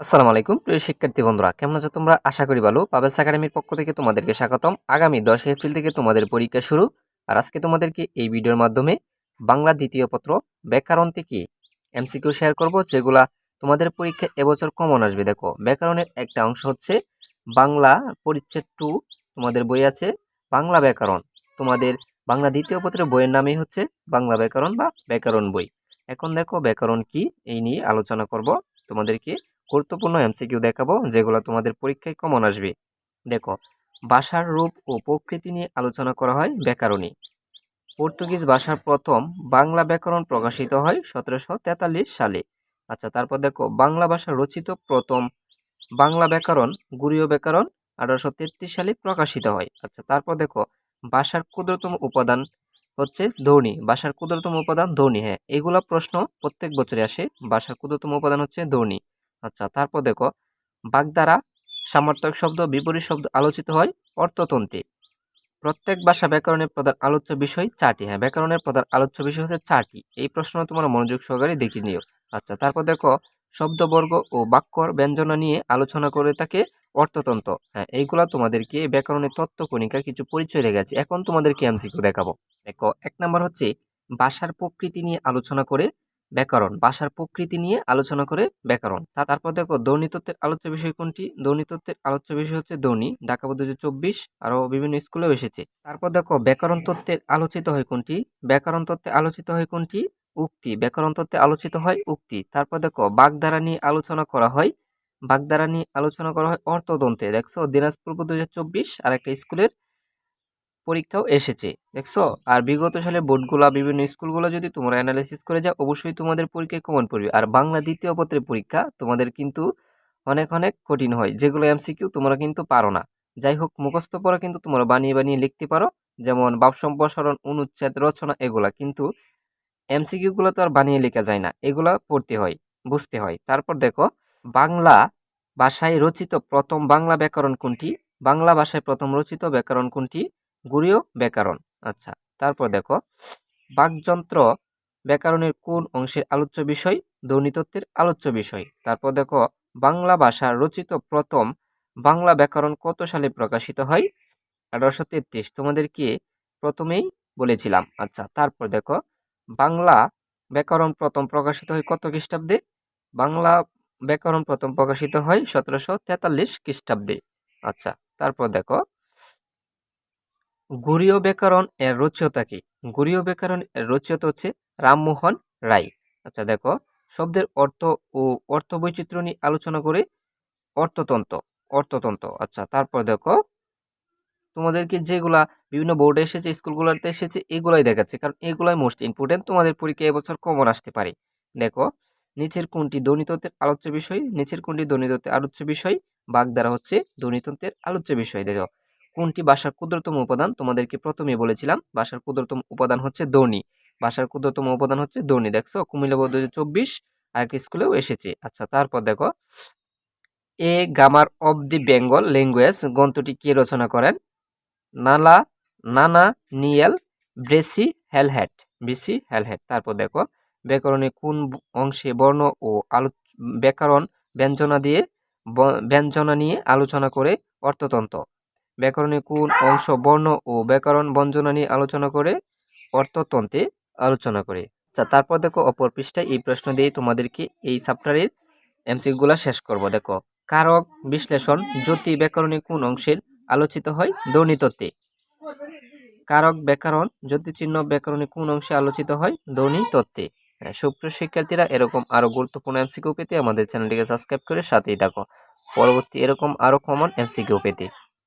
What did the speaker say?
আসসালামু আলাইকুম, প্রিয় শিক্ষার্থী বন্ধুরা, কেমন আছো তোমরা? আশা করি ভালো। পাবেলস একাডেমির পক্ষ থেকে তোমাদেরকে স্বাগতম। আগামী দশ এপ্রিল থেকে তোমাদের পরীক্ষা শুরু। আর আজকে তোমাদেরকে এই ভিডিওর মাধ্যমে বাংলা দ্বিতীয় পত্র ব্যাকরণ থেকে এমসিকিউ শেয়ার করব, যেগুলা তোমাদের পরীক্ষা এবছর কমন আসবে। দেখো, ব্যাকরণের একটা অংশ হচ্ছে বাংলা পরিচ্ছেদ টু, তোমাদের বই আছে, বাংলা ব্যাকরণ। তোমাদের বাংলা দ্বিতীয় পত্রের বইয়ের নামই হচ্ছে বাংলা ব্যাকরণ বা ব্যাকরণ বই। এখন দেখো ব্যাকরণ কি, এই নিয়ে আলোচনা করব তোমাদেরকে। গুরুত্বপূর্ণ এমসিকিউ দেখাবো, যেগুলো তোমাদের পরীক্ষায় কমন আসবে। দেখো, ভাষার রূপ ও প্রকৃতি নিয়ে আলোচনা করা হয় ব্যাকরণী। পর্তুগিজ ভাষার প্রথম বাংলা ব্যাকরণ প্রকাশিত হয় সতেরোশো তেতাল্লিশ সালে। আচ্ছা তারপর দেখো, বাংলা ভাষা রচিত প্রথম বাংলা ব্যাকরণ, গুরীয় ব্যাকরণ আঠারোশো তেত্রিশ সালে প্রকাশিত হয়। আচ্ছা তারপর দেখো, ভাষার ক্ষুদ্রতম উপাদান হচ্ছে ধ্বনি। ভাষার ক্ষুদ্রতম উপাদান ধ্বনি হ্যাঁ এগুলা প্রশ্ন প্রত্যেক বছরে আসে। ভাষার ক্ষুদ্রতম উপাদান হচ্ছে ধ্বনি। আচ্ছা তারপর দেখো বাগধারা সামর্থক শব্দ, বিপরীত শব্দ আলোচিত হয় অর্থতন্ত্রে। প্রত্যেক ভাষা ব্যাকরণের প্রধান আলোচ্য বিষয় চারটি। হ্যাঁ ব্যাকরণের প্রধান আলোচ্য বিষয় হচ্ছে চারটি। এই প্রশ্ন তোমরা মনোযোগ সহকারে দেখে নিও। আচ্ছা তারপর দেখো, শব্দবর্গ ও বাক্যর ব্যঞ্জনা নিয়ে আলোচনা করে থাকে অর্থতন্ত্র। হ্যাঁ এইগুলা তোমাদেরকে ব্যাকরণের তত্ত্ব কণিকা কিছু পরিচয় লেগেছে এখন তোমাদেরকে এমসিকিউ দেখাবো। দেখো, এক নম্বর হচ্ছে ভাষার প্রকৃতি নিয়ে আলোচনা করে ব্যাকরণ, ভাষার প্রকৃতি নিয়ে আলোচনা করে ব্যাকরণ। তারপর দেখো ধ্বনিতত্ত্বের আলোচ্য বিষয় কোনটি? ধ্বনিতত্ত্বের আলোচ্য বিষয় হচ্ছে ধ্বনি ঢাকা দুই চব্বিশ আরও বিভিন্ন স্কুলেও এসেছে। তারপর দেখো, ব্যাকরণ তত্ত্বের আলোচিত হয় কোনটি? ব্যাকরণ তত্ত্বে আলোচিত হয় কোনটি? উক্তি। ব্যাকরণ তত্ত্বে আলোচিত হয় উক্তি। তারপর দেখো, বাগধারা নিয়ে আলোচনা করা হয়। বাগধারা নিয়ে আলোচনা করা হয় অর্থতন্ত্রে। দেখছ, দিনাজপুর দুই হাজার চব্বিশ আর একটা স্কুলের পরীক্ষাও এসেছে, দেখছ? আর বিগত সালে বোর্ডগুলা, বিভিন্ন স্কুলগুলো যদি তোমরা অ্যানালাইসিস করে যাও, অবশ্যই তোমাদের পরীক্ষায় কমন পড়বে। আর বাংলা দ্বিতীয় পত্রের পরীক্ষা তোমাদের কিন্তু অনেক অনেক কঠিন হয়, যেগুলো এমসিকিউ তোমরা কিন্তু পারো না। যাই হোক, মুখস্থ পড়া কিন্তু তোমরা বানিয়ে বানিয়ে লিখতে পারো, যেমন বাপ সম্প্রসারণ, অনুচ্ছেদ, রচনা, এগুলা। কিন্তু এমসিকিউগুলো তো আর বানিয়ে লেখা যায় না, এগুলা পড়তে হয়, বুঝতে হয়। তারপর দেখো, বাংলা ভাষায় রচিত প্রথম বাংলা ব্যাকরণ কোনটি? বাংলা ভাষায় প্রথম রচিত ব্যাকরণ কোনটি? গুরীয় ব্যাকরণ। আচ্ছা তারপর দেখো, বাকযন্ত্র ব্যাকরণের কোন অংশের আলোচ্য বিষয়? ধ্বনিতত্ত্বের আলোচ্য বিষয়। তারপর দেখো, বাংলা ভাষা রচিত প্রথম বাংলা ব্যাকরণ কত সালে প্রকাশিত হয়? আঠারোশো তেত্রিশ। তোমাদেরকে প্রথমেই বলেছিলাম। আচ্ছা তারপর দেখো, বাংলা ব্যাকরণ প্রথম প্রকাশিত হয় কত খ্রিস্টাব্দে? বাংলা ব্যাকরণ প্রথম প্রকাশিত হয় সতেরোশো তেতাল্লিশ খ্রিস্টাব্দে। আচ্ছা তারপর দেখো গুরীয় ব্যাকরণ এর রচয়িতা কি? গুরীয় ব্যাকরণ এর রচয়িতা হচ্ছে রামমোহন রায়। আচ্ছা দেখো, শব্দের অর্থ ও অর্থ বৈচিত্র্য নিয়ে আলোচনা করে অর্থতন্ত্র অর্থতন্ত্র। আচ্ছা তারপর দেখো, তোমাদেরকে যেগুলা বিভিন্ন বোর্ডে এসেছে, স্কুলগুলোতে এসেছে, এগুলাই দেখাচ্ছে, কারণ এগুলাই মোস্ট ইম্পর্টেন্ট তোমাদের পরীক্ষা এবছর কমন আসতে পারে। দেখো, নিচের কোনটি ধ্বনিতত্ত্বের আলোচ্য বিষয়, নিচের কোনটি ধ্বনিতত্ত্বের আলোচ্য বিষয়, বাগধারা হচ্ছে ধ্বনিতত্ত্বের আলোচ্য বিষয়, দেখো। কোনটি ভাষার ক্ষুদ্রতম উপাদান? তোমাদেরকে প্রথমে বলেছিলাম ভাষার ক্ষুদ্রতম উপাদান হচ্ছে ধ্বনি ভাষার ক্ষুদ্রতম উপাদান হচ্ছে ধ্বনি দেখছ? কুমিল্লা বোর্ড দুই চব্বিশ আর একটা স্কুলেও এসেছে। আচ্ছা তারপর দেখো। A grammar of the Bengal language গ্রন্থটি কে রচনা করেন? নালা, নানা নিয়েল, ব্রেসি হেলহ্যাট ব্রেসি হেলহ্যাট তারপর দেখো, ব্যাকরণে কোন অংশে বর্ণ ও আলো ব্যাকরণ ব্যঞ্জনা দিয়ে ব্যঞ্জনা নিয়ে আলোচনা করে অর্থতন্ত্র। ব্যাকরণে কোন অংশ বর্ণ ও ব্যাকরণ ব্যঞ্জনা নিয়ে আলোচনা করে অর্থতন্ত্রে আলোচনা করে। আচ্ছা তারপর দেখো অপর পৃষ্ঠায় এই প্রশ্ন দিয়ে তোমাদেরকে এই চ্যাপ্টারের এমসিগুলো শেষ করব। দেখো কারক বিশ্লেষণ জ্যোতি ব্যাকরণে কোন অংশের আলোচিত হয়? ধ্বনিতত্ত্বে কারক ব্যাকরণ জ্যোতিচিহ্ন ব্যাকরণে কোন অংশে আলোচিত হয়? ধ্বনি তত্ত্বে হ্যাঁ, সুপ্রিয় শিক্ষার্থীরা এরকম আরও গুরুত্বপূর্ণ এমসিকিউ পেতে আমাদের চ্যানেলটিকে সাবস্ক্রাইব করে সাথেই থাকো। পরবর্তী এরকম আরও কমন এমসিকিউ পেতে।